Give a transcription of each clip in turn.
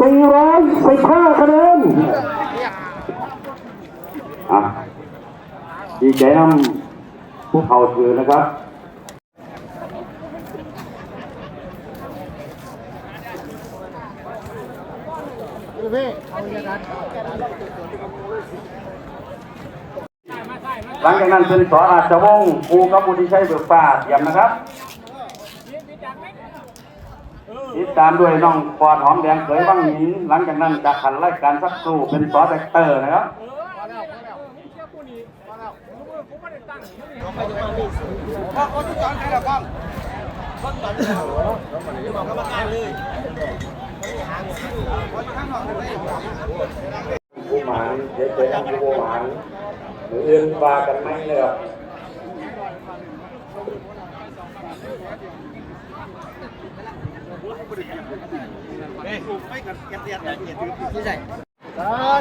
415คะแนนอะดีใจนำผู้เขาถือนะครับหลังจากนั้นเป็นสอราชวงศ์ครูกับบุตรชัยเบิกฟ้าเตรียมนะครับ ติดตามด้วยน้องปอดหอมแดงเขยวังหินหลังจากนั้นจะขันไล่การสักครู่เป็นสอแดกเตอร์นะครับผู้หมานเดี๋ยวเจอกันผู้หมานหรืออื่นว่ากันไหมเนะครับ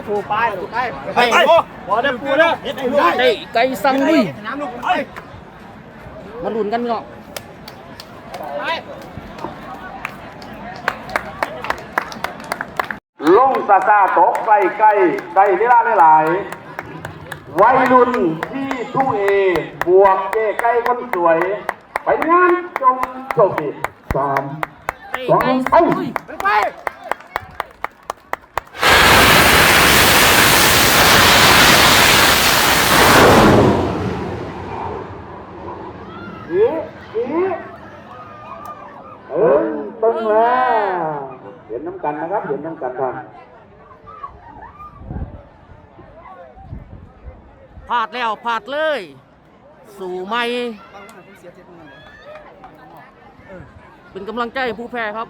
ถูกไปถูกไปไปพอได้ปูแล้วเฮ็ดให้รู้ได้ไก่สั่งลุยน้ำลูกไปมาลุ้นกันพี่น้องลงซาซาตกใกล้ใกล้ใกล้เวลาหลายๆวัยรุ่นที่ทูเอบวกเก้ใกล้คนสวย ไปงาน จงโชคดีสามสองไก่เอ้าสั่งลุยไปไปอีอีเออตึงแล้วเห็นน้ำกันนะครับ เห็นน้ำกันท่านพลาดแล้วพลาดเลย สู่ไม่ เป็นกำลังใจให้ผู้แพ้ครับ